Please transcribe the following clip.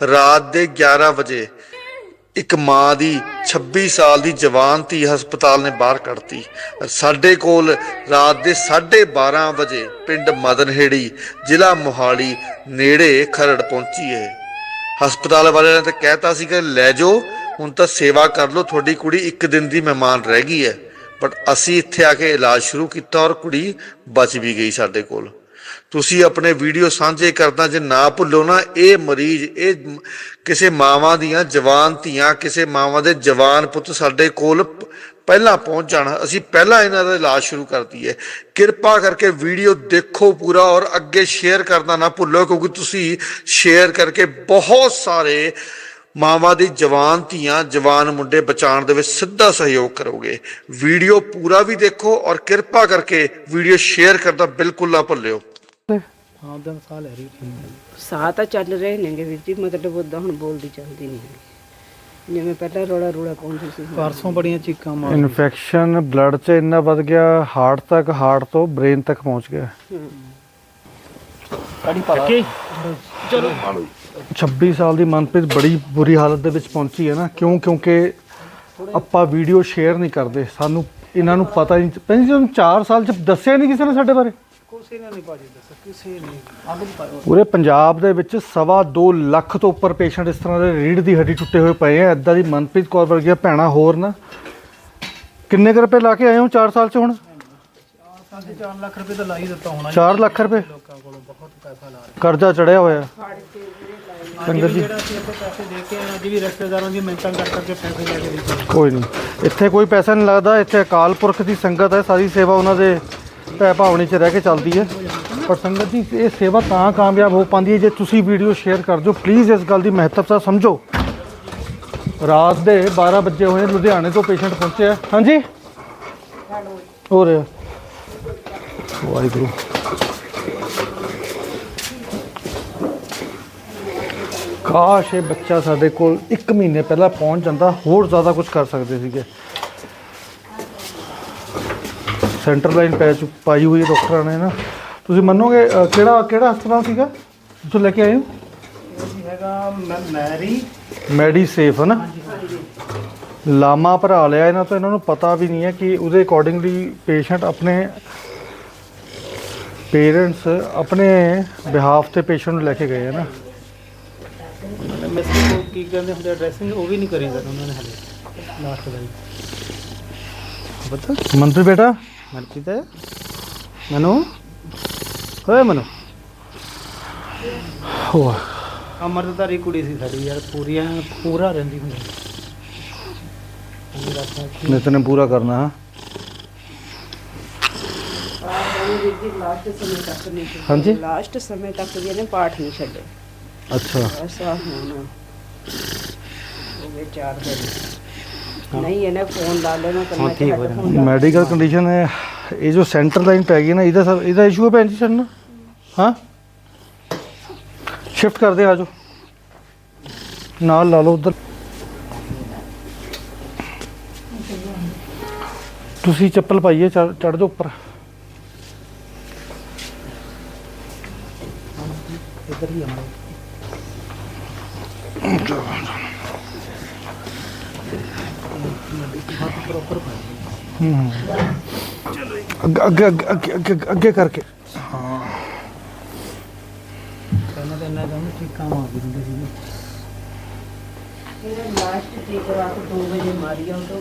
ਰਾਤ ਦੇ 11 ਵਜੇ ਇੱਕ ਮਾਂ ਦੀ 26 ਸਾਲ ਦੀ ਜਵਾਨ ਧੀ ਹਸਪਤਾਲ ਨੇ ਬਾਹਰ ਕੱਢਤੀ। ਸਾਡੇ ਕੋਲ ਰਾਤ ਦੇ 12:30 ਵਜੇ ਪਿੰਡ ਮਦਨਹੇੜੀ, ਜ਼ਿਲ੍ਹਾ ਮੋਹਾਲੀ ਨੇੜੇ ਖਰੜ ਪਹੁੰਚੀ ਹੈ ਹਸਪਤਾਲ ਵਾਲਿਆਂ ਨੇ ਤਾਂ ਕਹਿਤਾ ਸੀ ਕਿ ਲੈ ਜਾਓ, ਹੁਣ ਤਾਂ ਸੇਵਾ ਕਰ ਲਓ, ਤੁਹਾਡੀ ਕੁੜੀ ਇੱਕ ਦਿਨ ਦੀ ਮਹਿਮਾਨ ਰਹਿ ਗਈ ਹੈ ਬਟ ਅਸੀਂ ਇੱਥੇ ਆ ਕੇ ਇਲਾਜ ਸ਼ੁਰੂ ਕੀਤਾ ਔਰ ਕੁੜੀ ਬਚ ਵੀ ਗਈ ਸਾਡੇ ਕੋਲ। ਤੁਸੀਂ ਆਪਣੇ ਵੀਡੀਓ ਸਾਂਝੇ ਕਰਦਾ ਜੇ ਨਾ ਭੁੱਲੋ ਨਾ, ਇਹ ਮਰੀਜ਼, ਇਹ ਕਿਸੇ ਮਾਵਾਂ ਦੀਆਂ ਜਵਾਨ ਧੀਆਂ, ਕਿਸੇ ਮਾਵਾਂ ਦੇ ਜਵਾਨ ਪੁੱਤ ਸਾਡੇ ਕੋਲ ਪਹਿਲਾਂ ਪਹੁੰਚ ਜਾਣਾ। ਅਸੀਂ ਪਹਿਲਾਂ ਇਹਨਾਂ ਦਾ ਇਲਾਜ ਸ਼ੁਰੂ ਕਰਤੀ ਦਈਏ। ਕਿਰਪਾ ਕਰਕੇ ਵੀਡੀਓ ਦੇਖੋ ਪੂਰਾ ਔਰ ਅੱਗੇ ਸ਼ੇਅਰ ਕਰਨਾ ਨਾ ਭੁੱਲੋ, ਕਿਉਂਕਿ ਤੁਸੀਂ ਸ਼ੇਅਰ ਕਰਕੇ ਬਹੁਤ ਸਾਰੇ ਮਾਵਾਂ ਦੀ ਜਵਾਨ ਧੀਆਂ, ਜਵਾਨ ਮੁੰਡੇ ਬਚਾਉਣ ਦੇ ਵਿੱਚ ਸਿੱਧਾ ਸਹਿਯੋਗ ਕਰੋਗੇ। ਵੀਡੀਓ ਪੂਰਾ ਵੀ ਦੇਖੋ ਔਰ ਕਿਰਪਾ ਕਰਕੇ ਵੀਡੀਓ ਸ਼ੇਅਰ ਕਰਦਾ ਬਿਲਕੁਲ ਨਾ ਭੁੱਲਿਓ। ਹਾਂ। ਦਿਨ ਸਾਹ ਲੈ ਰਹੀ ਸੀ ਸਾਹ ਤਾਂ ਚੱਲ ਰਹੇ ਨੇਗੇ ਵੀਰ ਜੀ ਮਤਲਬ ਉਦਾਂ ਹੁਣ ਬੋਲਦੀ ਚੱਲਦੀ ਨਹੀਂ ਹੈਗੀ। ਜਿਵੇਂ ਪਹਿਲਾਂ ਰੋਲਾ ਰੋਲਾ ਪਾਉਂਦੀ ਸੀ। ਪਰਸੋਂ ਬੜੀਆਂ ਚੀਕਾਂ ਮਾਰ ਇਨਫੈਕਸ਼ਨ ਬਲੱਡ 'ਚ ਇੰਨਾ ਵੱਧ ਗਿਆ ਹਾਰਟ ਤੱਕ ਹਾਰਟ ਤੋਂ ਬ੍ਰੇਨ ਤੱਕ ਪਹੁੰਚ ਗਿਆ। ਕਾੜੀ ਪਾ ਕੇ 26 ਸਾਲ ਦੀ ਮਨਪ੍ਰੀਤ ਬੜੀ ਬੁਰੀ ਹਾਲਤ ਦੇ ਵਿੱਚ ਪਹੁੰਚੀ ਹੈ ਨਾ ਕਿਉਂ? ਕਿਉਂਕਿ ਆਪਾਂ ਵੀਡੀਓ ਸ਼ੇਅਰ ਨਹੀਂ ਕਰਦੇ। ਸਾਨੂੰ ਇਹਨਾਂ ਨੂੰ ਪਤਾ ਹੀ ਨਹੀਂ ਪਹਿਲਾਂ ਜਦੋਂ 4 ਸਾਲ ਚ ਦੱਸਿਆ ਨਹੀਂ ਕਿਸੇ ਨੇ ਸਾਡੇ ਬਾਰੇ। ਕਿਸੇ ਨੇ ਨਹੀਂ ਭਾਜੀ ਦੱਸਿਆ ਕਿਸੇ ਨੇ ਅੱਗ ਨਹੀਂ ਪਾਇਆ ਪੂਰੇ ਪੰਜਾਬ ਦੇ ਵਿੱਚ ਸਵਾ 2 ਲੱਖ ਤੋਂ ਉੱਪਰ ਪੇਸ਼ੈਂਟ ਇਸ ਤਰ੍ਹਾਂ ਦੇ ਰੀੜ ਦੀ ਹੱਡੀ ਟੁੱਟੇ ਹੋਏ ਪਏ ਆ। ਐਦਾਂ ਦੀ ਮਨਪ੍ਰੀਤ ਕੌਰ ਵਰਗੀਆਂ ਭੈਣਾਂ ਹੋਰ ਨਾ। ਕਿੰਨੇ ਕੁ ਰੁਪਏ ਲਾ ਕੇ ਆਏ ਹੋ 4 ਸਾਲ ਚ ਹੁਣ? ਸਾਢੇ 4 ਲੱਖ ਰੁਪਏ ਤਾਂ ਲਾਈ ਦਿੱਤਾ ਹੋਣਾ 4 ਲੱਖ ਰੁਪਏ? ਲੋਕਾਂ ਕੋਲੋਂ ਬਹੁਤ ਪੈਸਾ ਲਾ ਰਹੇ। ਕਰਜ਼ਾ ਚੜਿਆ ਹੋਇਆ। ਸੰਗਤ ਜੀ। ਜਿਹੜਾ ਅਸੀਂ ਇੱਥੇ ਪੈਸੇ ਦੇ ਕੇ ਆਏ, ਅੱਜ ਵੀ ਰਿਸ਼ਤੇਦਾਰਾਂ ਦੀ ਮਿੰਟਾਂ ਕਰ ਕਰਕੇ ਪੈਸੇ ਲੈ ਕੇ ਦਿੱਤੇ। ਕੋਈ ਨਹੀਂ। ਇੱਥੇ ਕੋਈ ਪੈਸਾ ਨਹੀਂ ਲੱਗਦਾ। ਇੱਥੇ ਅਕਾਲ ਪੁਰਖ ਦੀ ਸੰਗਤ ਹੈ। ਸਾਰੀ ਸੇਵਾ ਉਹਨਾਂ ਦੇ ਭੈ ਭਾਵਨੀ 'ਚ ਰਹਿ ਕੇ ਚੱਲਦੀ ਹੈ। ਪਰ ਸੰਗਤ ਜੀ ਇਹ ਸੇਵਾ ਤਾਂ ਕਾਮਯਾਬ ਹੋ ਪਾਉਂਦੀ ਹੈ ਜੇ ਤੁਸੀਂ ਵੀਡੀਓ ਸ਼ੇਅਰ ਕਰ ਦਿਓ। ਪਲੀਜ਼ ਇਸ ਗੱਲ ਦੀ ਮਹੱਤਵਤਾ ਸਮਝੋ। ਰਾਤ ਦੇ 12 ਵਜੇ ਹੋਏ ਲੁਧਿਆਣੇ ਤੋਂ ਪੇਸ਼ੈਂਟ ਪਹੁੰਚਿਆ ਹਾਂਜੀ? ਹੋ ਰਿਹਾ ਵਾਹਿਗੁਰੂ। ਕਾਸ਼ ਇਹ ਬੱਚਾ ਸਾਡੇ ਕੋਲ 1 ਮਹੀਨੇ ਪਹਿਲਾਂ ਪਹੁੰਚ ਜਾਂਦਾ, ਹੋਰ ਜ਼ਿਆਦਾ ਕੁਝ ਕਰ ਸਕਦੇ ਸੀਗੇ। ਸੈਂਟਰ ਲਾਈਨ ਪੈ ਚੁ ਪਾਈ ਹੋਈ ਹੈ ਡਾਕਟਰਾਂ ਨੇ ਨਾ। ਤੁਸੀਂ ਮੰਨੋਗੇ ਅ, ਕਿਹੜਾ ਕਿਹੜਾ ਹਸਪਤਾਲ ਸੀਗਾ? ਜਿੱਥੋਂ ਲੈ ਕੇ ਆਏ ਹੋ? ਹੈਗਾ ਮੈਂ ਮੈਰੀ ਮੈਡੀ ਸੇਫ ਹੈ ਨਾ? ਲਾਮਾ ਭਰਾ ਲਿਆ ਇਹਨਾਂ ਤੋਂ ਇਹਨਾਂ ਨੂੰ ਪਤਾ ਵੀ ਨਹੀਂ ਹੈ ਕਿ ਉਹਦੇ ਅਕੋਰਡਿੰਗਲੀ ਪੇਸ਼ੈਂਟ ਆਪਣੇ ਪੇਰੈਂਟਸ ਆਪਣੇ ਬਿਹਾਫ ਤੇ ਪੇਸ਼ੈਂਟ ਨੂੰ ਲੈ ਕੇ ਗਏ ਹੈ ਨਾ। ਮੈਸੇਜ ਕੋ ਕੀ ਕਹਿੰਦੇ ਹੁੰਦੇ ਡਰੈਸਿੰਗ ਉਹ ਵੀ ਨਹੀਂ ਕਰੀ ਸਰ ਉਹਨਾਂ ਨੇ ਹਲੇ। ਲਾਸਟ ਦਾ ਪਤਾ ਮੰਤਰੀ ਬੇਟਾ? ਮਨਪ੍ਰੀਤ? ਮਨੂ? ਹੋਏ ਮਨੂ। ਹੋ ਅਮਰਦਾਰੀ ਕੁੜੀ ਸੀ ਸਾਡੀ ਯਾਰ ਪੂਰੀਆਂ ਪੂਰਾ ਰਹਿੰਦੀ ਹੁੰਦੀ ਮੇਰਾ ਤਾਂ ਕੀ- ਨਿਤਨੇ ਪੂਰਾ ਕਰਨਾ ਹਾਂ ਵੀਰ ਜੀ ਲਾਸਟ ਸਮੇਂ ਤੱਕ ਨਹੀਂ ਛੱਡੇ। ਹਾਂਜੀ? ਲਾਸਟ ਸਮੇਂ ਤੱਕ ਵੀ ਇਹਨੇ ਪਾਠ ਨਹੀਂ ਛੱਡੇ। ਅੱਛਾ। ਐਸਾ ਹੁਣ। ਹੋ ਗਏ ਚਾਰ ਦਿਨ। ਨਹੀਂ ਇਹਨੇ ਫੋਨ ਲਾ ਲੈਣਾ ਕਰਨਾ ਹਾਂ, ਠੀਕ ਹੋ ਜਾਣਾ। ਮੈਡੀਕਲ ਕੰਡੀਸ਼ਨ ਹੈ। ਇਹ ਜੋ ਸੈਂਟਰ ਲਾਈਨ ਪੈ ਗਈ ਨਾ ਇਹਦਾ ਸਰ ਇਹਦਾ ਇਸ਼ੂ ਹੈ ਭੈਣ ਜੀ ਸਾਨੂੰ ਹਾਂ? ਸ਼ਿਫਟ ਕਰਦੇ ਆ ਜਾਓ। ਨਾਲ ਲਾ ਲਓ ਉਧਰ। ਤੁਸੀਂ ਚੱਪਲ ਪਾਈਏ ਚੜ ਜਾਓ ਉੱਪਰ। ਇੱਧਰ ਹੀ ਆਉਣਾ ਹੂੰ ਅੱਗੇ ਅੱਗੇ ਅੱਗੇ- ਅੱਗੇ ਅੱਗੇ ਕਰਕੇ। ਪਹਿਲਾਂ ਤਾਂ ਇੰਨਾ ਠੀਕ ਕੰਮ ਆ ਗਈ ਹੁੰਦੀ ਸੀ ਇਹਨੇ ਲਾਸਟ ਠੀਕ ਰਾਤ 2 ਵਜੇ ਮਾਰੀ ਆ ਉਹ ਤੋਂ।